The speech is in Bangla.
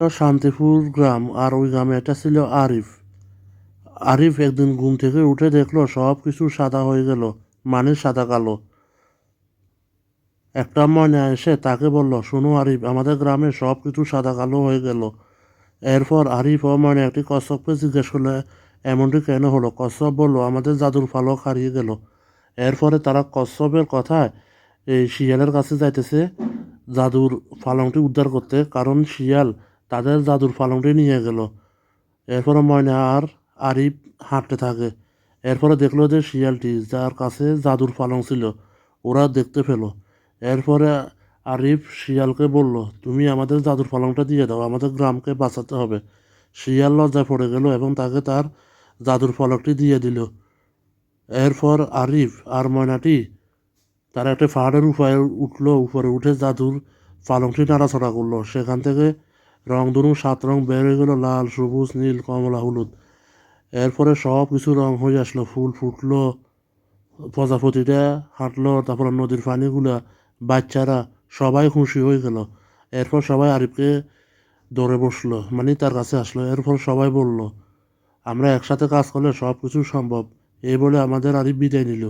শান্তিপুর গ্রাম আর ওই গ্রামে একটা ছিল আরিফ। আরিফ একদিন ঘুম থেকে উঠে দেখল সব কিছু সাদা হয়ে গেল মানে সাদা কালো। একটা ময়না এসে তাকে বলল, শোনো আরিফ, আমাদের গ্রামে সব কিছু সাদা কালো হয়ে গেল। এরপর আরিফ ও ময়না একটি কশ্যপকে জিজ্ঞেস করলে, এমনটি কেন হলো? কশ্যপ বলল, আমাদের জাদুর ফালক হারিয়ে গেল। এরপরে তারা কশ্যপের কথায় এই শিয়ালের কাছে যাইতেছে, জাদুর পালংটি উদ্ধার করতে, কারণ শিয়াল তাদের জাদুর পালংটি নিয়ে গেল। এরপরে ময়না আর আরিফ হাঁটতে থাকে। এরপরে দেখল যে শিয়ালটি যার কাছে জাদুর পালং ছিল, ওরা দেখতে পেল। এরপরে আরিফ শিয়ালকে বলল, তুমি আমাদের জাদুর পালংটা দিয়ে দাও, আমাদের গ্রামকে বাঁচাতে হবে। শিয়াল লজ্জায় পড়ে গেল এবং তাকে তার জাদুর ফলকটি দিয়ে দিল। এরপর আরিফ আর ময়নাটি তারা একটা পাহাড়ের উপায় উঠল, উপরে উঠে জাদুর পালংটি নাড়াচড়া করল। সেখান থেকে রং ধরুন সাত রং বের হয়ে গেলো, লাল, সবুজ, নীল, কমলা, হলুদ। এরপরে সব কিছু রং হয়ে আসলো, ফুল ফুটলো প্রজাপতিটা হাঁটলো, তারপরে নদীর পানিগুলা, বাচ্চারা সবাই খুশি হয়ে গেল। এরপর সবাই আরিফকে দৌড়ে বসল মানে তার কাছে আসলো, এরপর সবাই বলল, আমরা একসাথে কাজ করলে সব কিছু সম্ভব। এই বলে আমাদের আরিফ বিদায় নিল।